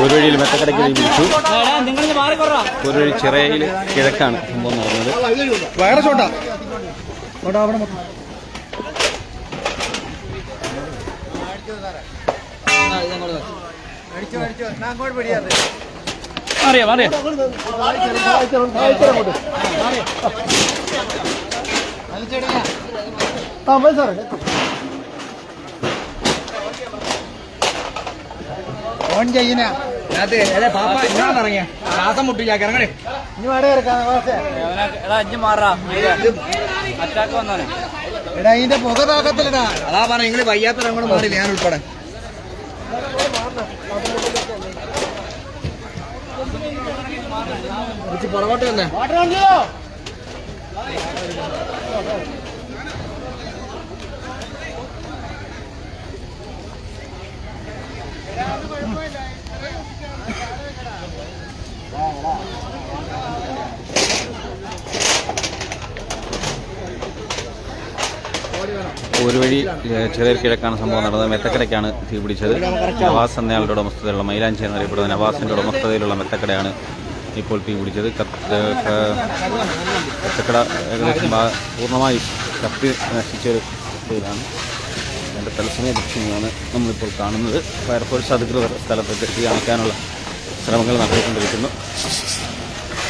ഒരു വഴിയിൽ മെത്തക്കടയ്ക്ക് വിളിച്ചു ഒരു വഴി ചിറയിൽ കിഴക്കാണ് സംഭവം നടന്നത്. വേറെ ചോട്ടാ. അറിയാം അറിയാം ആ അങ്ങോട്ട് സാറേ മാറിയാ അതെ അതെ പാപ്പ ഇന്നാണ് ഇറങ്ങിയ. ശ്വാസം മുട്ടില്ല ഇറങ്ങണേ. ഇനി വേടെ ഇറക്കാം വാസേ. അഞ്ച് മാറാ. അറ്റാക്ക് വന്നാണ് എടാ ഇതിന്റെ പുക താക്കത്തിലടാ അതാ പറഞ്ഞ നിങ്ങൾ വയ്യാത്ത അങ്ങോട്ട് മാറില്ല ഞാൻ ഉൾപ്പെടെ. ഇച്ചിരി പുറകോട്ട് തന്നെ. ഒരു വഴി ചെറിയ കിഴക്കാണ് സംഭവം നടന്നത്. മെത്തക്കടയ്ക്കാണ് തീപിടിച്ചത്. നവാസ് എന്നയാളുടെ ഉടമസ്ഥതയിലുള്ള മൈലാഞ്ചി എന്നറിയപ്പെടുന്ന നവാസിന്റെ ഉടമസ്ഥതയിലുള്ള മെത്തക്കടയാണ് ഇപ്പോൾ തീ പിടിച്ചത് കച്ചക്കട ഏകദേശം പൂർണമായി കത്തി നശിച്ചൊരു സ്ഥിതിയിലാണ്. അതിന്റെ തത്സമയ ദൃശ്യങ്ങളാണ് നമ്മളിപ്പോൾ കാണുന്നത്. ഫയർഫോഴ്സ് അധികൃതർ സ്ഥലത്തെത്തി തീ അണയ്ക്കാനുള്ള ശ്രമങ്ങൾ നടത്തിക്കൊണ്ടിരിക്കുന്നു.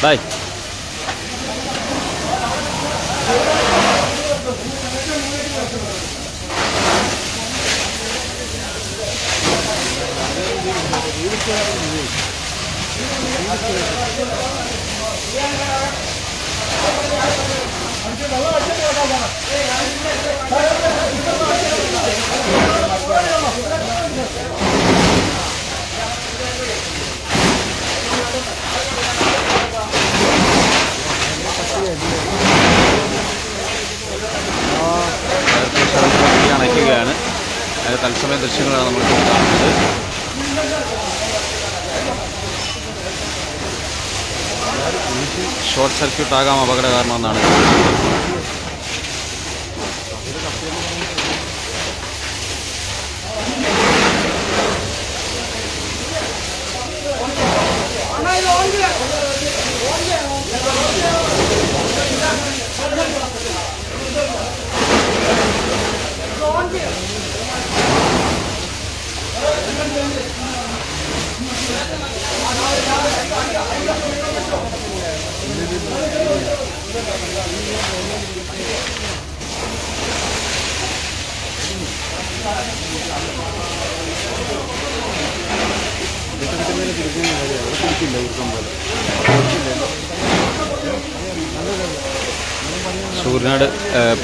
ബൈ. തീ അണയ്ക്കുകയാണ് തത്സമയ ദൃശ്യങ്ങളാണ് നമ്മൾ കാണുന്നത് ഷോർട്ട് സർക്യൂട്ട് ആകാം അപകട കാരണമെന്നാണ് സൂര്യനാട്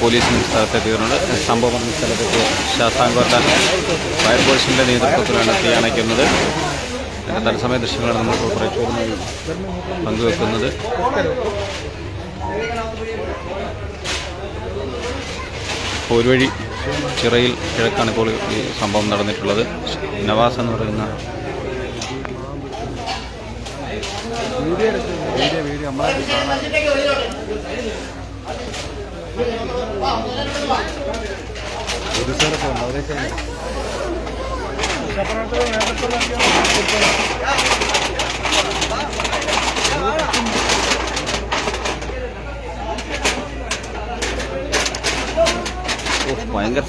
പോലീസ് പോലീസിന് സ്ഥലത്തെത്തിയിട്ടുണ്ട്. സംഭവം സ്ഥലത്തെത്തിയ ശാസ്താംകോട്ട ഫയർഫോഴ്സിന്റെ നേതൃത്വത്തിലാണ് തീ അണയ്ക്കുന്നത്. തത്സമയ ദൃശ്യങ്ങളാണ് നമ്മൾ പ്രേക്ഷകരുമായി പങ്കുവെക്കുന്നത്. ഒരു വഴി ചിറയിൽ കിഴക്കാണ് ഇപ്പോൾ ഈ സംഭവം നടന്നിട്ടുള്ളത്. നവാസ് എന്ന് പറയുന്ന ഓ, ഭയങ്കര ഭയങ്കര.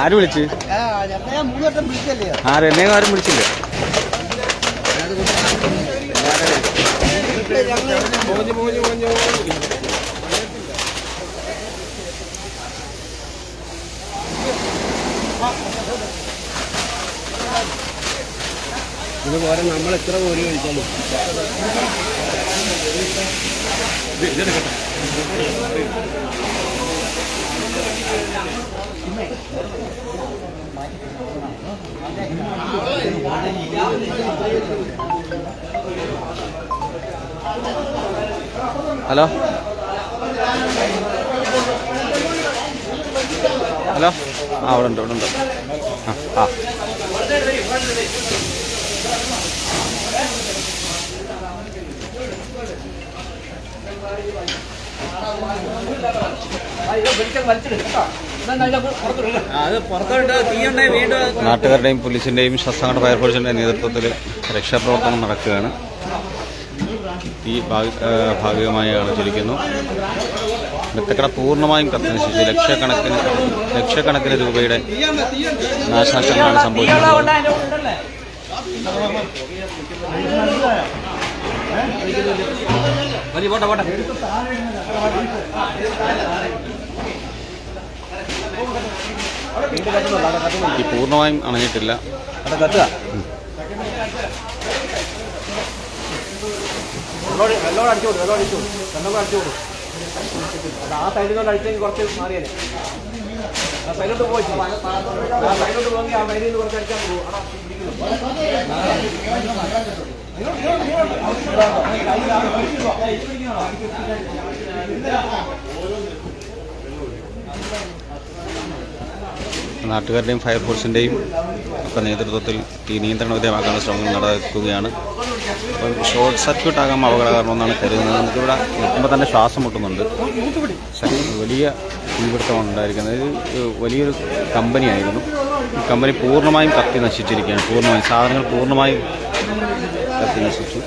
ആര് വിളിച്ച്? ആര്? എന്നെ ആരും വിളിച്ചില്ല. പോഞ്ഞു പോഞ്ഞു ആരും ഇത് നമ്മൾ എത്ര കോരി കഴിച്ചാലും. ഹലോ? ഹലോ? ആ അവിടെ ഉണ്ട് അവിടെ ഉണ്ട് നാട്ടുകാരുടെയും പോലീസിന്റെയും ശസ്ത്രങ്ങളുടെ ഫയർഫോഴ്സിന്റെ നേതൃത്വത്തിൽ രക്ഷാപ്രവർത്തനം നടക്കുകയാണ്. ഈ ഭാഗികമായി ആളെ അണച്ചിരിക്കുന്നു പൂർണമായും കത്തിന് ശേഷം ലക്ഷക്കണക്കിന് ലക്ഷക്കണക്കിന് രൂപയുടെ നാശനഷ്ടങ്ങളാണ് സംഭവിക്കുന്നത്. പൂർണമായും അണഞ്ഞിട്ടില്ല അടിച്ചോളൂ അടിച്ചോളൂ കൊടുക്കും വെള്ളം അത് ആ സൈഡിൽ നിന്ന് അടിച്ചെങ്കിൽ കുറച്ച് മാറിയല്ലേ ആ സൈഡിലോട്ട് പോയി ആ സൈഡിലോട്ട് പോകി ആ സൈഡിൽ നിന്ന് കുറച്ച് അടിച്ചാൽ പോകും നാട്ടുകാരുടെയും ഫയർഫോഴ്സിന്റെയും ഒക്കെ നേതൃത്വത്തിൽ ഈ നിയന്ത്രണ വിധേയമാക്കാനുള്ള ശ്രമങ്ങൾ നടക്കുകയാണ്. അപ്പം ഷോർട്ട് സർക്യൂട്ട് ആകാൻ അപകടകരമെന്നാണ് കരുതുന്നത്. നമുക്കിവിടെ നിൽക്കുമ്പോൾ തന്നെ ശ്വാസം മുട്ടുന്നുണ്ട്. വലിയ തീപിടുത്തമാണ് ഉണ്ടായിരിക്കുന്നത്. ഇത് വലിയൊരു കമ്പനിയായിരുന്നു. ഈ കമ്പനി പൂർണമായും കത്തി നശിച്ചിരിക്കുകയാണ്. പൂർണമായും സാധനങ്ങൾ പൂർണമായും കത്തി നശിച്ചു.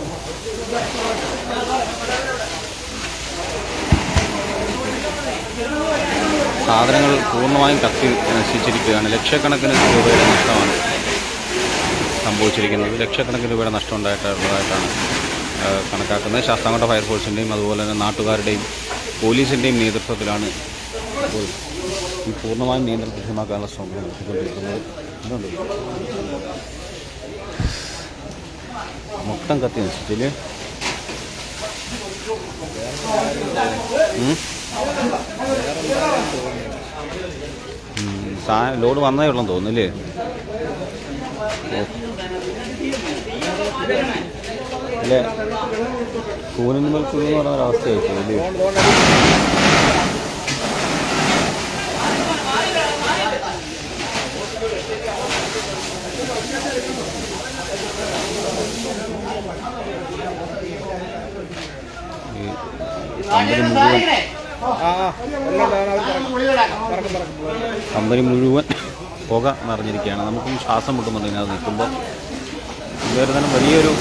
സാധനങ്ങൾ പൂർണമായും കത്തി നശിച്ചിരിക്കുകയാണ്. ലക്ഷക്കണക്കിന് രൂപയുടെ നഷ്ടമാണ് സംഭവിച്ചിരിക്കുന്നത്. ലക്ഷക്കണക്കിന് രൂപയുടെ നഷ്ടം ഉണ്ടായിട്ടുള്ളതായിട്ടാണ് കണക്കാക്കുന്നത്. ശാസ്താംകോട്ട ഫയർഫോഴ്സിന്റെയും അതുപോലെ തന്നെ നാട്ടുകാരുടെയും പോലീസിന്റെയും നേതൃത്വത്തിലാണ് ഈ പൂർണമായും നിയന്ത്രണത്തിലേക്കാനുള്ള ശ്രമം നടത്തിക്കൊണ്ടിരിക്കുന്നത്. ഇതുണ്ട് മൊത്തം കത്തി നശിച്ചില്ലേ? ലോഡ് വന്നേ ഉള്ളെന്ന് തോന്നുന്നില്ലേ ഓ. അല്ലേ കൂലിന് മേൽ കുഞ്ഞെന്ന് പറയുന്ന ഒരവസ്ഥയായിരിക്കും അല്ലേ കമ്പനി മുഴുവൻ കമ്പനി മുഴുവൻ പുക നിറഞ്ഞിരിക്കുകയാണ് നമുക്കും ശ്വാസം മുട്ടുന്നുണ്ട് ഇതിനകത്ത് നിൽക്കുമ്പോൾ. ഇതുവരെ തന്നെ വലിയൊരു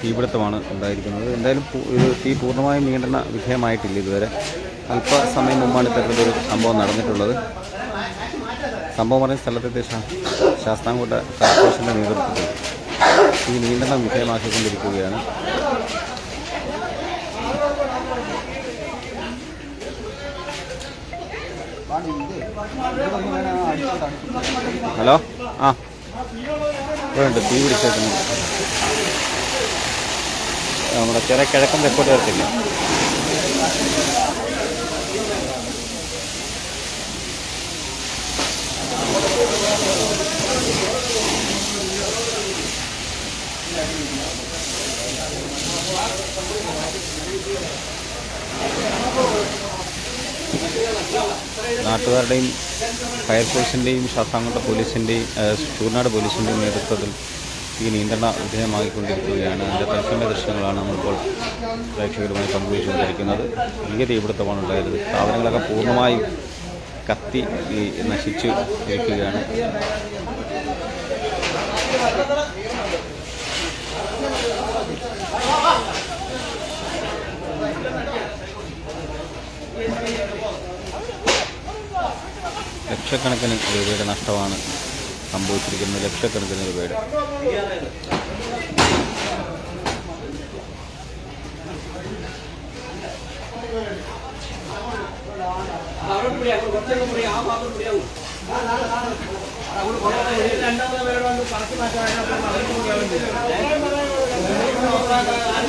തീപിടുത്തമാണ് ഉണ്ടായിരിക്കുന്നത്. എന്തായാലും ഇത് തീ പൂർണമായും നിയന്ത്രണ വിധേയമായിട്ടില്ല ഇതുവരെ. അല്പസമയം മുമ്പാണ് ഇത്തരത്തിലൊരു സംഭവം നടന്നിട്ടുള്ളത്. സംഭവം പറഞ്ഞ സ്ഥലത്തെത്തിയ ശാസ്താംകോട്ട കോർപ്പറേഷന്റെ നേതൃത്വത്തിൽ ഈ നിയന്ത്രണം വിധേയമാക്കിക്കൊണ്ടിരിക്കുകയാണ്. ഹലോ? ആ. ഇവിടെ തീ പിടിച്ചേക്കുന്നു നമ്മുടെ ചെറിയ കിഴക്കൻ തെക്കോട്ട് വരത്തില്ല നാട്ടുകാരുടെയും ഫയർഫോഴ്സിന്റെയും ശാസ്താംകോട്ട പോലീസിന്റെയും ചൂർനാട് പോലീസിന്റെയും നേതൃത്വത്തിൽ ഈ നിയന്ത്രണ വിധേയമായിക്കൊണ്ടിരിക്കുകയാണ്. അതിന്റെ തത്സമയ ദൃശ്യങ്ങളാണ് നമ്മളിപ്പോൾ പ്രേക്ഷകരുമായി പങ്കുവച്ചുകൊണ്ടിരിക്കുന്നത്. വലിയ തീപിടുത്തമാണ് ഉണ്ടായത് സ്ഥാപനങ്ങളൊക്കെ പൂർണമായും കത്തി നശിച്ചു ഇരിക്കുകയാണ്. ലക്ഷക്കണക്കിന് രൂപയുടെ നഷ്ടമാണ് സംഭവിച്ചിരിക്കുന്നത്. ലക്ഷക്കണക്കിന് രൂപയുടെ.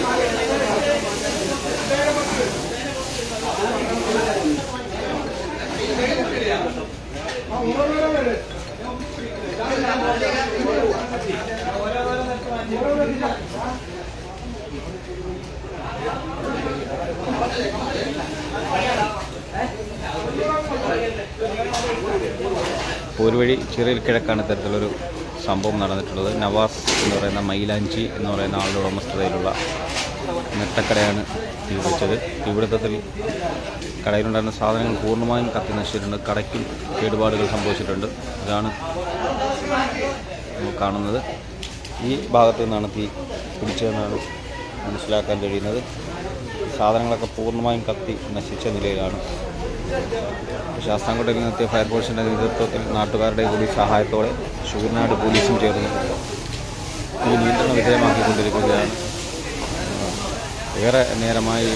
പോരുവഴി ചിറയിൽ കിഴക്കാണ് ഇത്തരത്തിലൊരു സംഭവം നടന്നിട്ടുള്ളത്. നവാസ് എന്ന് പറയുന്ന മൈലാഞ്ചി എന്ന് പറയുന്ന ആളുടെ ഉടമസ്ഥതയിലുള്ള നെട്ടക്കടയാണ് തീപിടിച്ചത് തീപിടുത്തത്തിൽ കടയിലുണ്ടായിരുന്ന സാധനങ്ങൾ പൂർണമായും കത്തി നശിച്ചിട്ടുണ്ട്. കടയ്ക്കും കേടുപാടുകൾ സംഭവിച്ചിട്ടുണ്ട്. ഇതാണ് കാണുന്നത്. ഈ ഭാഗത്തു നിന്നാണ് തീ പിടിച്ചതെന്നാണ് മനസ്സിലാക്കാൻ കഴിയുന്നത്. സാധനങ്ങളൊക്കെ പൂർണമായും കത്തി നശിച്ച നിലയിലാണ് ശാസ്താംകോട്ടയിൽ നിന്നെത്തിയ ഫയർഫോഴ്സിന്റെ നേതൃത്വത്തിൽ നാട്ടുകാരുടെ കൂടി സഹായത്തോടെ ഷൂർനാട് പോലീസും ചേർന്ന് ഇത് നിയന്ത്രണ വിധേയമാക്കിക്കൊണ്ടിരിക്കുകയാണ്. ഏറെ നേരമായി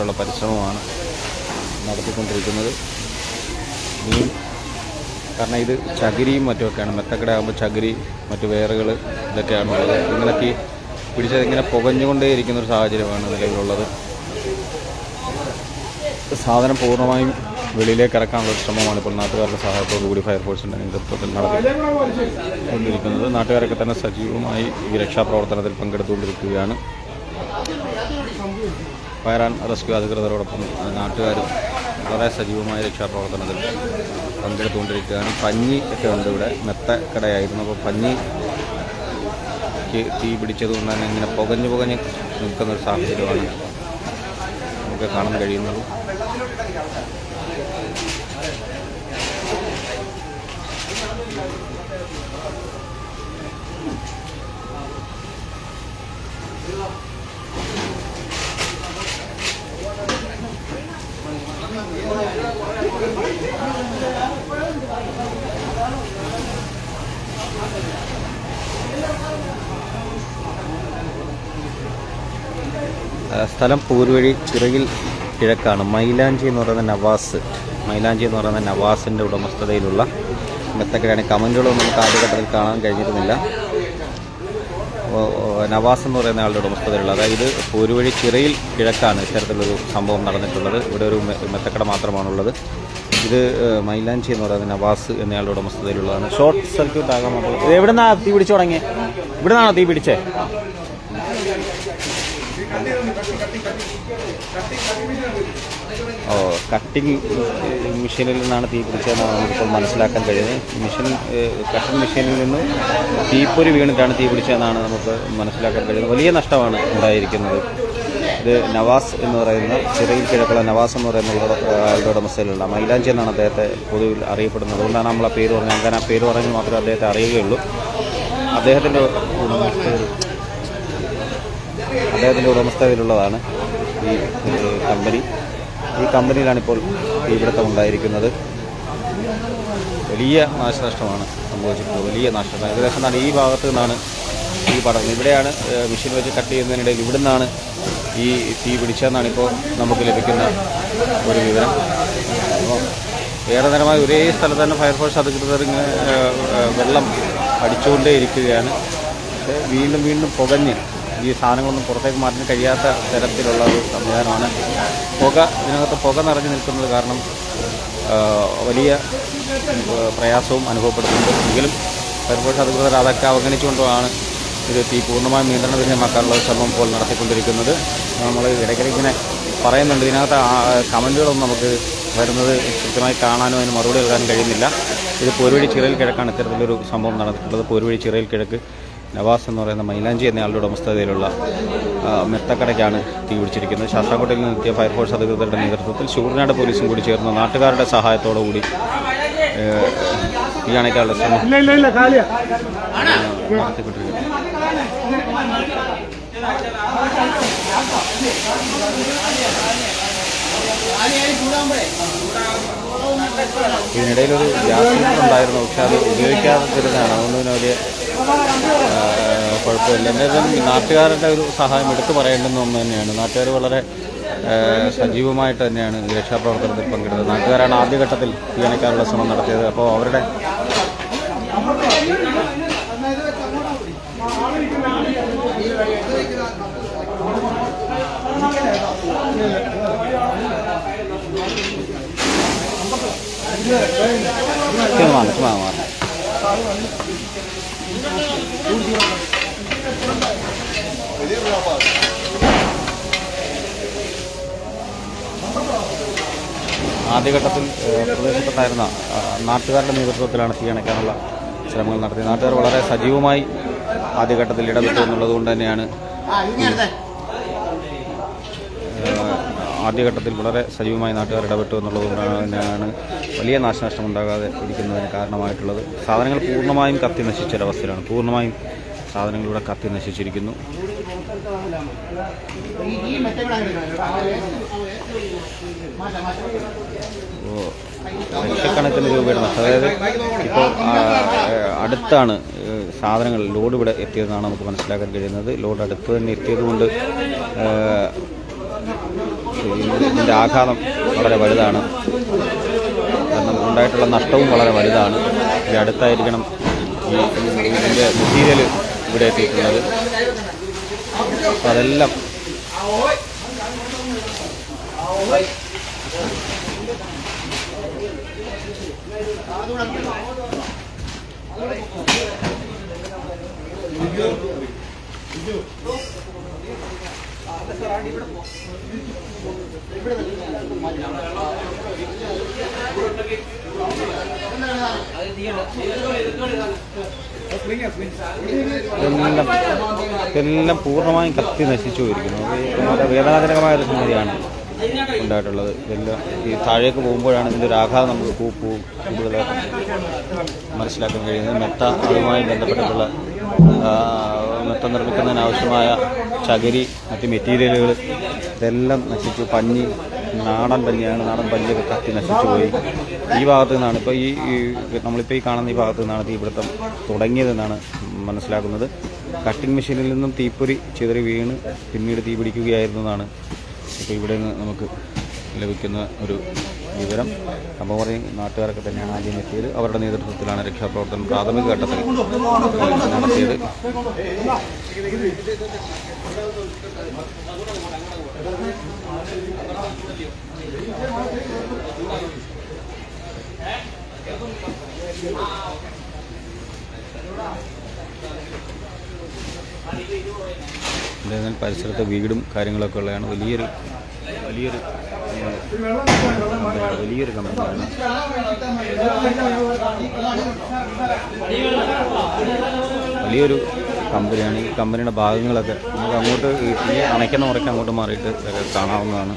ഉള്ള പരിശ്രമമാണ് നടത്തിക്കൊണ്ടിരിക്കുന്നത്. മീൻ കാരണം ഇത് ചകിരിയും മറ്റുമൊക്കെയാണ്. മെത്തക്കട ആകുമ്പോൾ ചകിരി മറ്റു വേറുകൾ ഇതൊക്കെയാണ് ഉള്ളത്. ഇങ്ങനെയൊക്കെ പിടിച്ചത് ഇങ്ങനെ പുകഞ്ഞുകൊണ്ടേയിരിക്കുന്ന ഒരു സാഹചര്യമാണ് നിലവിലുള്ളത്. സാധനം പൂർണമായും വെളിയിലേക്ക് ഇറക്കാനുള്ള ശ്രമമാണ് ഇപ്പോൾ നാട്ടുകാരുടെ സഹായത്തോടു കൂടി ഫയർഫോഴ്സിന്റെ നേതൃത്വത്തിൽ നടത്തിക്കൊണ്ടിരിക്കുന്നത്. നാട്ടുകാരൊക്കെ തന്നെ സജീവമായി ഈ രക്ഷാപ്രവർത്തനത്തിൽ പങ്കെടുത്തുകൊണ്ടിരിക്കുകയാണ്. ഫയർ ആൻഡ് റെസ്ക്യൂ അധികൃതരോടൊപ്പം നാട്ടുകാരും വളരെ സജീവമായ രക്ഷാപ്രവർത്തനത്തിൽ പങ്കെടുത്തുകൊണ്ടിരിക്കുകയാണ്. പഞ്ഞി ഒക്കെ ഉണ്ട് ഇവിടെ. മെത്ത കടയായിരുന്നു അപ്പോൾ പഞ്ഞി തീ പിടിച്ചതുകൊണ്ട് തന്നെ ഇങ്ങനെ പുകഞ്ഞു പുകഞ്ഞ് നിൽക്കുന്ന ഒരു സാഹചര്യമാണ് നമുക്ക് കാണാൻ കഴിയുന്നത്. ആ, സ്ഥലം പൂർവഴി ചിറകിൽ കിഴക്കാണ്. മൈലാഞ്ചി എന്ന് പറയുന്ന നവാസ്. മൈലാഞ്ചി എന്ന് പറയുന്ന നവാസിന്റെ ഉടമസ്ഥതയിലുള്ള മെത്തക്കടയാണ് കമന്റുകളൊന്നും നമുക്ക് ആദ്യഘട്ടത്തിൽ കാണാൻ കഴിഞ്ഞിരുന്നില്ല. നവാസ് എന്ന് പറയുന്ന ആളുടെ ഉടമസ്ഥതയിലുള്ള അതായത് പൂരുവഴി ചിറയിൽ കിഴക്കാണ് ഇത്തരത്തിലൊരു സംഭവം നടന്നിട്ടുള്ളത്. ഇവിടെ ഒരു മെത്തക്കട മാത്രമാണുള്ളത്. ഇത് മൈലാഞ്ചി എന്ന് പറയുന്ന നവാസ് എന്നയാളുടെ ഉടമസ്ഥതയിലുള്ളതാണ്. ഷോർട്ട് സർക്യൂട്ട് ആകാൻ ഇത് എവിടെ നിന്നാണ് തീ പിടിച്ചു തുടങ്ങിയത് ഇവിടെ നിന്നാണോ തീ പിടിച്ചേ? ഓ കട്ടിങ് മെഷീനിൽ നിന്നാണ് തീ പിടിച്ചതെന്നാണ് നമുക്കിപ്പോൾ മനസ്സിലാക്കാൻ കഴിയുന്നത്. മെഷീൻ കട്ടിങ് മെഷീനിൽ നിന്ന് തീപ്പൊരി വീണിട്ടാണ് തീ പിടിച്ചതെന്നാണ് നമുക്ക് മനസ്സിലാക്കാൻ കഴിയുന്നത്. വലിയ നഷ്ടമാണ് ഉണ്ടായിരിക്കുന്നത്. ഇത് നവാസ് എന്ന് പറയുന്ന ചെറിയ കിഴക്കുള്ള നവാസ് എന്ന് പറയുന്ന ആളുടെ ഉടമസ്ഥയിലുള്ള മൈലാഞ്ചി എന്നാണ് അദ്ദേഹത്തെ പൊതുവിൽ അറിയപ്പെടുന്നത്. അതുകൊണ്ടാണ് നമ്മൾ ആ പേര് പറഞ്ഞത്. അങ്ങനെ ആ പേര് പറഞ്ഞ് മാത്രമേ അദ്ദേഹത്തെ അറിയുകയുള്ളൂ. അദ്ദേഹത്തിന്റെ അദ്ദേഹത്തിന്റെ ഉടമസ്ഥതയിലുള്ളതാണ് ഈ കമ്പനി. ഈ കമ്പനിയിലാണ് ഇപ്പോൾ തീപിടുത്തം ഉണ്ടായിരിക്കുന്നത് വലിയ നാശനഷ്ടമാണ് സംഭവിച്ചിട്ടുള്ളത്. വലിയ നാശനഷ്ടം. ഏകദേശം എന്താണ് ഈ ഭാഗത്ത് നിന്നാണ് തീ പടർന്നത് ഇവിടെയാണ് മെഷീൻ വെച്ച് കട്ട് ചെയ്യുന്നതിനിടയിൽ ഇവിടെ നിന്നാണ് ഈ തീ പിടിച്ചതെന്നാണ് ഇപ്പോൾ നമുക്ക് ലഭിക്കുന്ന ഒരു വിവരം. അപ്പോൾ ഏറെ നേരമായി ഒരേ സ്ഥലത്ത് തന്നെ ഫയർഫോഴ്സ് അധികൃതർ ഇങ്ങനെ വെള്ളം അടിച്ചുകൊണ്ടേ ഇരിക്കുകയാണ് പക്ഷേ വീണ്ടും വീണ്ടും പുകഞ്ഞ് ഈ സാധനങ്ങളൊന്നും പുറത്തേക്ക് മാറ്റാൻ കഴിയാത്ത തരത്തിലുള്ള ഒരു സംവിധാനമാണ്. പുക ഇതിനകത്ത് പുക നിറഞ്ഞു നിൽക്കുന്നത് കാരണം വലിയ പ്രയാസവും അനുഭവപ്പെടുന്നുണ്ട്. എങ്കിലും ഫയർഫോഴ്സ് അധികൃതർ അതൊക്കെ അവഗണിച്ചുകൊണ്ടുമാണ് ഇത് തീ പൂർണമായും നിയന്ത്രണ വിധേയമാക്കാനുള്ള ശ്രമം ഇപ്പോൾ നടത്തിക്കൊണ്ടിരിക്കുന്നത്. നമ്മൾ ഇടയ്ക്കിടയ്ക്കിങ്ങനെ പറയുന്നുണ്ട്. ഇതിനകത്ത് കമന്റുകളൊന്നും നമുക്ക് വരുന്നത് കൃത്യമായി കാണാനോ അതിന് മറുപടി നൽകാൻ കഴിയുന്നില്ല. ഇത് പോരുവഴി ചിറയിൽ കിഴക്കാണ് ഇത്തരത്തിലൊരു സംഭവം നടന്നിട്ടുള്ളത്. പോരുവഴി ചിറയിൽ കിഴക്ക് നവാസ് എന്ന് പറയുന്ന മൈലാഞ്ചി എന്ന ആളുടെ ഉടമസ്ഥതയിലുള്ള മെത്തക്കടയ്ക്കാണ് തീ പിടിച്ചിരിക്കുന്നത്. ശാസ്താംകോട്ടയിൽ നിന്നെത്തിയ ഫയർഫോഴ്സ് അധികൃതരുടെ നേതൃത്വത്തിൽ ശൂർനാട് പോലീസും കൂടി ചേർന്ന് നാട്ടുകാരുടെ സഹായത്തോടു കൂടി തീ അണയ്ക്കാനുള്ള ശ്രമം ഇതിനിടയിലൊരു നടത്തിക്കൊണ്ടിരിക്കുന്നു ഇതിനിടയിൽ ഒരു ഗ്യാസ് ഉണ്ടായിരുന്നു പക്ഷെ അത് ഉപയോഗിക്കാതിരുന്നതാണ്. അതുകൊണ്ട് തന്നെ വലിയ കുഴപ്പമില്ല. എന്തായാലും നാട്ടുകാരുടെ ഒരു സഹായം എടുത്തു പറയേണ്ടുന്ന ഒന്ന് തന്നെയാണ്. നാട്ടുകാർ വളരെ സജീവമായിട്ട് തന്നെയാണ് രക്ഷാപ്രവർത്തനത്തിൽ പങ്കെടുത്തത്. നാട്ടുകാരാണ് ആദ്യഘട്ടത്തിൽ തീയണയ്ക്കാനുള്ള ശ്രമം നടത്തിയത്. അപ്പോൾ അവരുടെ ചുമ്മാ മാറി ആദ്യഘട്ടത്തിൽ പ്രദേശത്തുണ്ടായിരുന്ന നാട്ടുകാരുടെ നേതൃത്വത്തിലാണ് തീ അണയ്ക്കാനുള്ള ശ്രമങ്ങൾ നടത്തിയത്. നാട്ടുകാർ വളരെ സജീവമായി ആദ്യഘട്ടത്തിൽ ഇടപെട്ടു എന്നുള്ളത് കൊണ്ട് തന്നെയാണ് ആദ്യഘട്ടത്തിൽ വളരെ സജീവമായി നാട്ടുകാർ ഇടപെട്ടു എന്നുള്ളതുകൊണ്ടാണ് തന്നെയാണ് വലിയ നാശനഷ്ടം ഉണ്ടാകാതെ ഇരിക്കുന്നതിന് കാരണമായിട്ടുള്ളത്. സാധനങ്ങൾ പൂർണമായും കത്തി നശിച്ചൊരവസ്ഥയിലാണ് പൂർണമായും സാധനങ്ങളിവിടെ കത്തി നശിച്ചിരിക്കുന്നു. ലക്ഷക്കണക്കിന് രൂപയുടെ നഷ്ടം. അതായത് ഇപ്പോൾ അടുത്താണ് സാധനങ്ങൾ ലോഡ് ഇവിടെ എത്തിയതെന്നാണ് നമുക്ക് മനസ്സിലാക്കാൻ കഴിയുന്നത്. ലോഡ് അടുത്ത് തന്നെ എത്തിയതുകൊണ്ട് ഇതിന്റെ ആഘാതം വളരെ വലുതാണ്. കാരണം ഉണ്ടായിട്ടുള്ള നഷ്ടവും വളരെ വലുതാണ്. ഇത് അടുത്തായിരിക്കണം ഈ ഇതിന്റെ മെറ്റീരിയൽ ഇവിടെ എത്തിയിട്ടുള്ളത്. അതെല്ലാം എല്ലാം പൂർണമായും കത്തി നശിച്ചു പോയിരിക്കുന്നു. വേദനാജനകമായ ഒരു സംഗതിയാണ്. ഉണ്ടായിട്ടുള്ളത്. ഇതെല്ലാം ഈ താഴേക്ക് പോകുമ്പോഴാണ് ഇതിന്റെ ഒരു ആഘാതം നമുക്ക് പൂപ്പൂ കൂടുതൽ മനസ്സിലാക്കാൻ കഴിയുന്നത്. മെത്ത അതുമായി ബന്ധപ്പെട്ടിട്ടുള്ള മെത്ത നിർമ്മിക്കുന്നതിനാവശ്യമായ ചകിരി മറ്റ് മെറ്റീരിയലുകൾ ഇതെല്ലാം നശിച്ചു. പഞ്ഞി നാടൻ പഞ്ഞിയാണ്. നാടൻ പഞ്ഞിയൊക്കെ കത്തി നശിച്ചു പോയി. ഈ ഭാഗത്ത് നിന്നാണ് ഇപ്പോൾ ഈ നമ്മളിപ്പോൾ ഈ കാണുന്ന ഈ ഭാഗത്ത് നിന്നാണ് തീപിടുത്തം തുടങ്ങിയതെന്നാണ് മനസ്സിലാക്കുന്നത്. കട്ടിംഗ് മെഷീനിൽ നിന്നും തീപ്പൊരി ചിതറി വീണ് പിന്നീട് തീ പിടിക്കുകയായിരുന്നു എന്നാണ് ഇപ്പോൾ ഇവിടെ നിന്ന് നമുക്ക് ലഭിക്കുന്ന ഒരു വിവരം സംഭവം പറയും നാട്ടുകാരൊക്കെ തന്നെയാണ് ആദ്യം എത്തിയത്. അവരുടെ നേതൃത്വത്തിലാണ് രക്ഷാപ്രവർത്തനം പ്രാഥമിക ഘട്ടത്തിൽ നടത്തിയത്. പരിസരത്ത് വീടും കാര്യങ്ങളൊക്കെ ഉള്ളതാണ്. വലിയൊരു വലിയൊരു. വലിയൊരു കമ്പനിയാണ് വലിയൊരു കമ്പനിയാണ് ഈ കമ്പനിയുടെ ഭാഗങ്ങളൊക്കെ നമുക്ക് അങ്ങോട്ട് ഈ അണയ്ക്കുന്ന മുറയ്ക്ക് അങ്ങോട്ട് മാറിയിട്ട് കാണാവുന്നതാണ്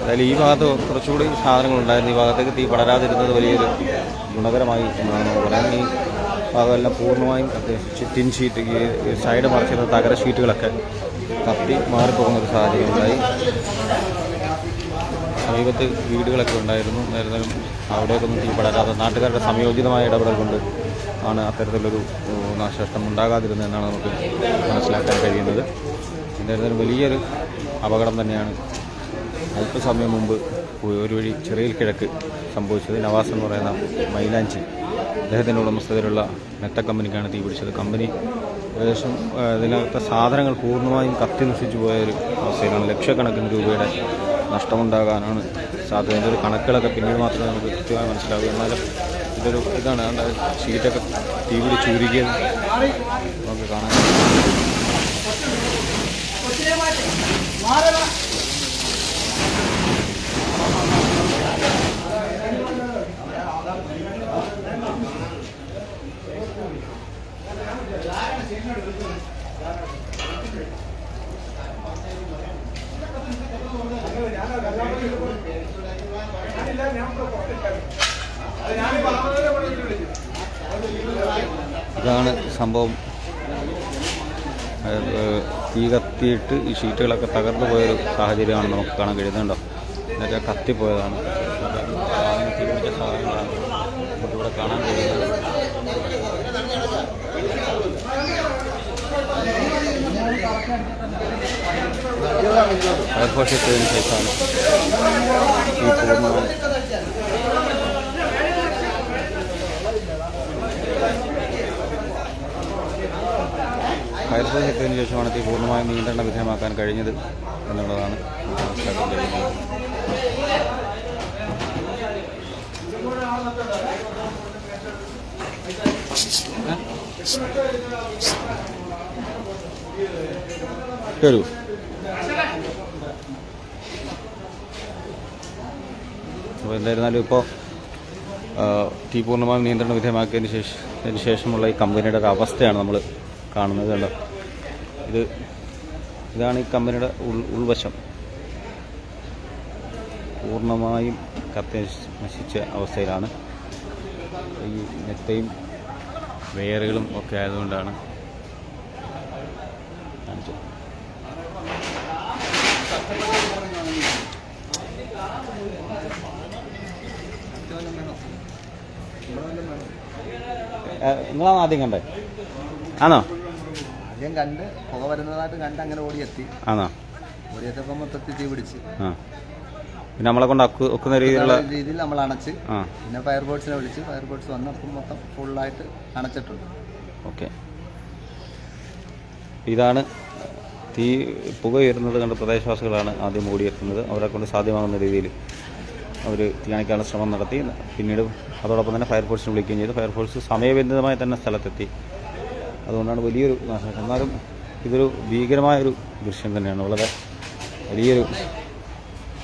അതായത് ഈ ഭാഗത്ത് കുറച്ചുകൂടി സാധനങ്ങളുണ്ടായിരുന്നു. ഈ ഭാഗത്തേക്ക് തീ പടരാതിരുന്നത് വലിയൊരു ഗുണകരമായി എന്നാണ് പറയാൻ ഈ ഭാഗമെല്ലാം പൂർണമായും ടിൻ ഷീറ്റ് ഈ സൈഡ് മറിച്ചിരുന്ന തകര ഷീറ്റുകളൊക്കെ കത്തി മാറിപ്പോകുന്ന ഒരു സാഹചര്യം ഉണ്ടായി. സമീപത്ത് വീടുകളൊക്കെ ഉണ്ടായിരുന്നു. നേരത്തേക്കും അവിടെയൊക്കെ ഒന്നും തീ പടരാതെ നാട്ടുകാരുടെ സംയോജിതമായ ഇടപെടൽ കൊണ്ട് ആണ് അത്തരത്തിലൊരു നാശനഷ്ടം ഉണ്ടാകാതിരുന്നതെന്നാണ് നമുക്ക് മനസ്സിലാക്കാൻ കഴിയുന്നത്. എന്തായിരുന്നാലും വലിയൊരു അപകടം തന്നെയാണ് അല്പസമയം മുമ്പ് ഒരു വഴി ചെറിയ കിഴക്ക് സംഭവിച്ചത് നവാസ് എന്ന് പറയുന്ന മൈലാഞ്ചി. അദ്ദേഹത്തിന്റെ ഉടമസ്ഥതയിലുള്ള മെത്ത കമ്പനിക്കാണ് തീ പിടിച്ചത്. കമ്പനി ഏകദേശം ഇതിനകത്ത് സാധനങ്ങൾ പൂർണമായും കത്തി നശിച്ചു പോയ അവസ്ഥയിലാണ്. ലക്ഷക്കണക്കിന് രൂപയുടെ നഷ്ടമുണ്ടാകാനാണ് സാധ്യത. ഇതിന്റെ ഒരു കണക്കുകളൊക്കെ പിന്നീട് മാത്രമേ നമുക്ക് കൃത്യമായി മനസ്സിലാവൂ. എന്നാലും ഇതൊരു ഇതാണ്. ഷീറ്റൊക്കെ തീ പിടിച്ച് ഉരുകിയത്. നമുക്ക് കാണാൻ ഇതാണ് സംഭവം തീ കത്തിയിട്ട് ഈ ഷീറ്റുകളൊക്കെ തകർന്നു പോയൊരു സാഹചര്യമാണ് നമുക്ക് കാണാൻ കഴിയുന്നുണ്ടോ എന്നുവെച്ചാൽ കത്തിപ്പോയതാണ് സാധനം തീ പിടിച്ച സാധനങ്ങളാണ് നമുക്കിവിടെ കാണാൻ ഫയർഫോഴ്സ് എത്തിയതിനു ശേഷമാണ് ഈ ഫയർഫോഴ്സ് എത്തിയതിനു ശേഷമാണ് തീ പൂർണമായും നിയന്ത്രണ വിധേയമാക്കാൻ കഴിഞ്ഞത് എന്നുള്ളതാണ് മനസ്സിലാക്കാൻ അപ്പോൾ എന്തായിരുന്നാലും ഇപ്പോൾ തീ പൂർണമായും നിയന്ത്രണ വിധേയമാക്കിയതിന് ശേഷം ശേഷമുള്ള ഈ കമ്പനിയുടെ ഒരു അവസ്ഥയാണ് നമ്മൾ കാണുന്നത് കണ്ടോ? ഇത് ഇതാണ് ഈ കമ്പനിയുടെ ഉൾ ഉൾവശം. പൂർണമായും കത്തി നശിച്ച അവസ്ഥയിലാണ്. ഈ നെത്തയും വേരുകളും ഒക്കെ ആയതുകൊണ്ടാണ് നിങ്ങളാണ് ആദ്യം കണ്ടേ ആണോ? ആദ്യം കണ്ട് പുക വരുന്നതായിട്ട് കണ്ട് അങ്ങനെ ഓടിയെത്തി. ആണോ? ഓടിയെത്തിയപ്പോൾ മൊത്തത്തിൽ തീ പിടിച്ച്. ആ. പിന്നെ നമ്മളെ കൊണ്ട് ഒക്കുന്ന രീതിയിലുള്ള രീതിയിൽ നമ്മൾ അണച്ച്. ആ. പിന്നെ ബോട്ട്സിനെ വിളിച്ച് ഫയർഫോഴ്സ് വന്നപ്പോൾ മൊത്തം ഫുള്ളായിട്ട് അണച്ചിട്ടുണ്ട്. ഓക്കെ. ഇതാണ് തീ പുക ഉയരുന്നത് കണ്ട് പ്രദേശവാസികളാണ് ആദ്യം ഓടിയെത്തുന്നത്. അവരെ കൊണ്ട് സാധ്യമാകുന്ന രീതിയിൽ അവർ തീ അണയ്ക്കാനുള്ള ശ്രമം നടത്തി. പിന്നീട് അതോടൊപ്പം തന്നെ ഫയർഫോഴ്സിനെ വിളിക്കുകയും ചെയ്തു. ഫയർഫോഴ്സ് സമയബന്ധിതമായി തന്നെ സ്ഥലത്തെത്തി. അതുകൊണ്ടാണ് വലിയൊരു എന്നാലും ഇതൊരു ഭീകരമായൊരു ദൃശ്യം തന്നെയാണ്. വളരെ വലിയൊരു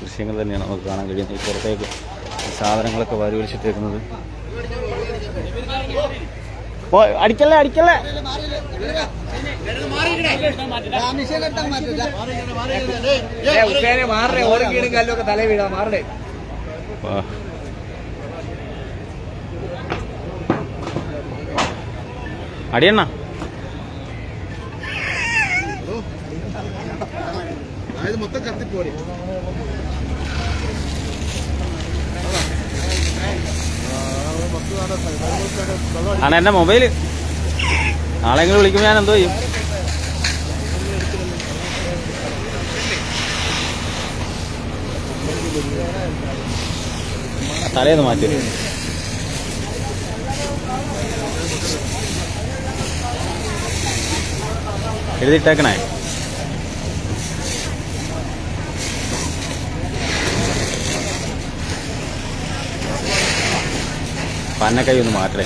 ദൃശ്യങ്ങൾ തന്നെയാണ് നമുക്ക് കാണാൻ കഴിയുന്നത്. ഈ പുറത്തേക്ക് സാധനങ്ങളൊക്കെ വാരി വലിച്ചിട്ടേക്കുന്നത്. അടിക്കല്ലേ അടിക്കല്ലേ. അടിയണ്ണ. അതായത് മൊത്തം കത്തിപ്പോടി ആണ് എന്റെ മൊബൈൽ. നാളെങ്കിലും വിളിക്കുമ്പോൾ ഞാൻ എന്തോ ചെയ്യും. തലേന്ന് മാറ്റി. എഴുതിയിട്ടേക്കണേ. പന്നക്കൈ ഒന്ന് മാറ്റേ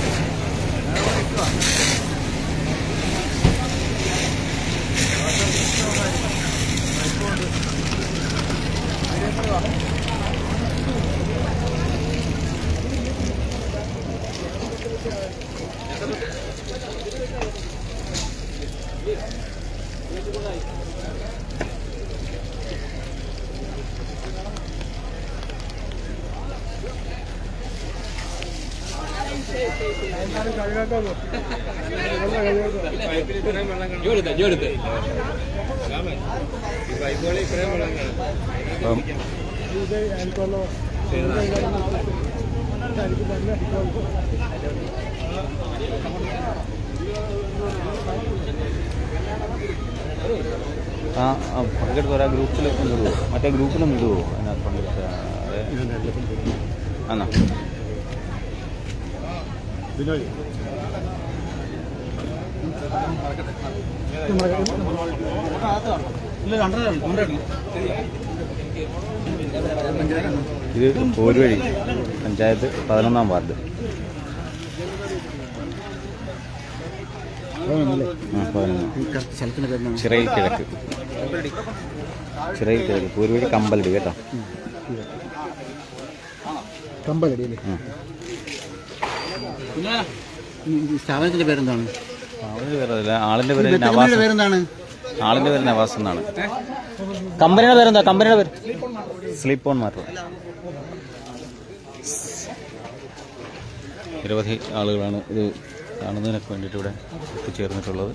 ആ പങ്കെടുത്ത ഒരാ ഗ്രൂപ്പിൽ ഒന്ന് ഇടുവോ മറ്റേ ഗ്രൂപ്പിലും ഇടുവോ അതിനകത്ത് പങ്കെടുത്ത ആണോ ഇത് പോരുവഴി പഞ്ചായത്ത് പതിനൊന്നാം വാർഡ്. ചിറയിൽ കിഴക്ക്. ചിറയിൽ കിഴക്ക് പോരുവഴി കമ്പലടി കേട്ടോ. കമ്പലടി അല്ലേ? സ്ഥാപനത്തിന്റെ പേരെന്താണ്? ആളിന്റെ പേര് നവാസ് പേരെന്താണ്? ആളിന്റെ പേര് നവാസ് എന്നാണ്. കമ്പനിയുടെ പേരെന്താ? കമ്പനിയുടെ പേര്? Sleep on matter. നിരവധി ആളുകളാണ് ഇത് കാണുന്നതിനൊക്കെ വേണ്ടിയിട്ട് ഇവിടെ എത്തിച്ചേർന്നിട്ടുള്ളത്.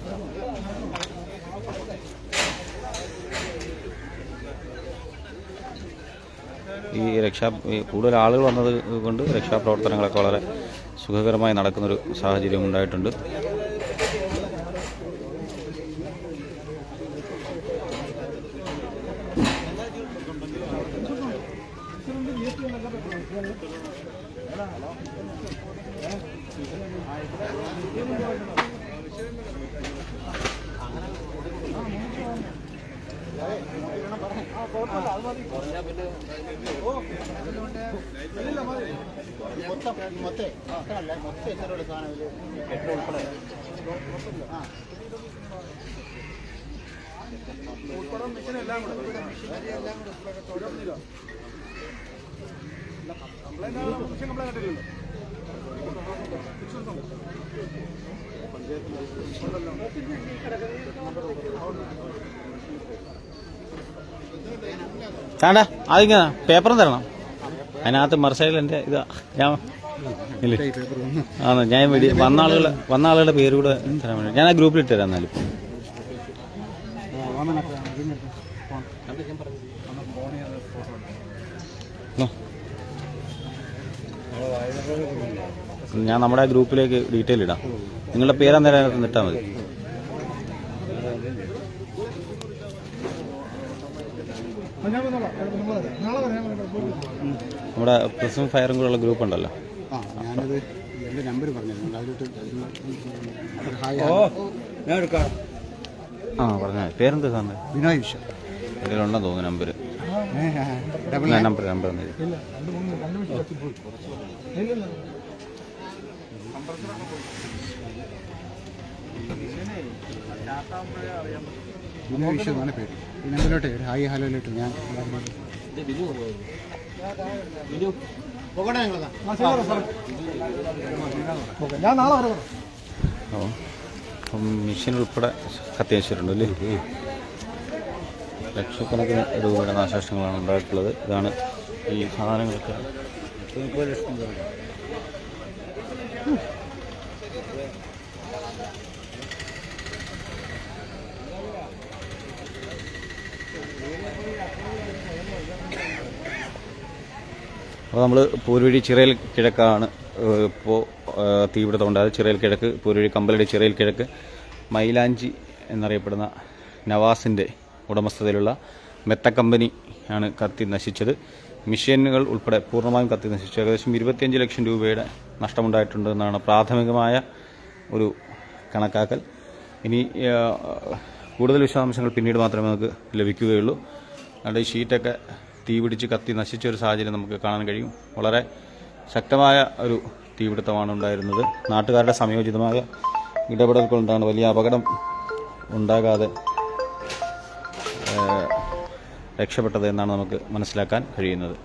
ഈ രക്ഷാ കൂടുതൽ ആളുകൾ വന്നത് കൊണ്ട് രക്ഷാപ്രവർത്തനങ്ങളൊക്കെ വളരെ സുഖകരമായി നടക്കുന്നൊരു സാഹചര്യം ഉണ്ടായിട്ടുണ്ട് മൊത്തം മൊത്തം അല്ല മൊത്തം എത്ര ഉള്ള സാധനം ഇതിൽ? പെട്രോൾ ഉൾപ്പെടെ ആ താണ്ട അതിങ്ങനെ പേപ്പറും തരണം. അതിനകത്ത് മറുസൈഡിൽ എന്റെ ഇതാ ഞാൻ ഇല്ലേ? ആണോ ഞാൻ വേണ്ടി വന്ന ആളുകളെ വന്ന ആളുകളുടെ പേര് കൂടെ തരാൻ വേണ്ടി ഞാൻ ആ ഗ്രൂപ്പിൽ തരാം എന്നാലും. ഞാൻ നമ്മുടെ ആ ഗ്രൂപ്പിലേക്ക് ഡീറ്റെയിൽ ഇടാം. നിങ്ങളുടെ പേര് അന്നേരം ഇട്ടാൽ മതി. നമ്മുടെ പ്രസും ഫയറും കൂടെ ഉള്ള ഗ്രൂപ്പ് ഉണ്ടല്ലോ. ആ പറഞ്ഞാൽ. പേരെന്താ സാറിന്? ബിനോയ് വിശ്വ. ഇതിലുണ്ടെന്ന് തോന്നുന്നു number number number Binoy Viswa എന്നാണ് പേര്. ഈ നമ്പറിലോട്ട് ഒരു ഹായ് ഹലോയിലോട്ട് ഞാൻ ഞാൻ നാളെ വരാം. ഓ അപ്പം മെഷീൻ ഉൾപ്പെടെ കത്തിവച്ചിട്ടുണ്ട് അല്ലേ? ലക്ഷക്കണക്കിന് രൂപയുടെ നാശനഷ്ടങ്ങളാണ് ഉണ്ടായിട്ടുള്ളത്. ഇതാണ് ഈ സാധനങ്ങൾക്ക് അപ്പോൾ നമ്മൾ പൂരുവഴി ചിറയിൽ കിഴക്കാണ് ഇപ്പോൾ തീപിടുത്തം ഉണ്ടായത്. ചിറയിൽ കിഴക്ക് പൂരുവഴി കമ്പലടി ചിറയിൽ കിഴക്ക് മൈലാഞ്ചി എന്നറിയപ്പെടുന്ന നവാസിന്റെ ഉടമസ്ഥതയിലുള്ള മെത്ത കമ്പനി ആണ് കത്തി നശിച്ചത്. മിഷീനുകൾ ഉൾപ്പെടെ പൂർണമായും കത്തി നശിച്ചു ഏകദേശം ഇരുപത്തിയഞ്ച് ലക്ഷം രൂപയുടെ നഷ്ടമുണ്ടായിട്ടുണ്ടെന്നാണ് പ്രാഥമികമായ ഒരു കണക്കാക്കൽ. ഇനി കൂടുതൽ വിശദാംശങ്ങൾ പിന്നീട് മാത്രമേ നമുക്ക് ലഭിക്കുകയുള്ളൂ. അതുകൊണ്ട് ഈ ഷീറ്റൊക്കെ തീപിടിച്ച് കത്തി നശിച്ച ഒരു സാഹചര്യം നമുക്ക് കാണാൻ കഴിയും. വളരെ ശക്തമായ ഒരു തീപിടുത്തമാണ് ഉണ്ടായിരുന്നത്. നാട്ടുകാരുടെ സംയോജിതമായ ഇടപെടൽ കൊണ്ടാണ് വലിയ അപകടം ഉണ്ടാകാതെ രക്ഷപ്പെട്ടത് എന്നാണ് നമുക്ക് മനസ്സിലാക്കാൻ കഴിയുന്നത്.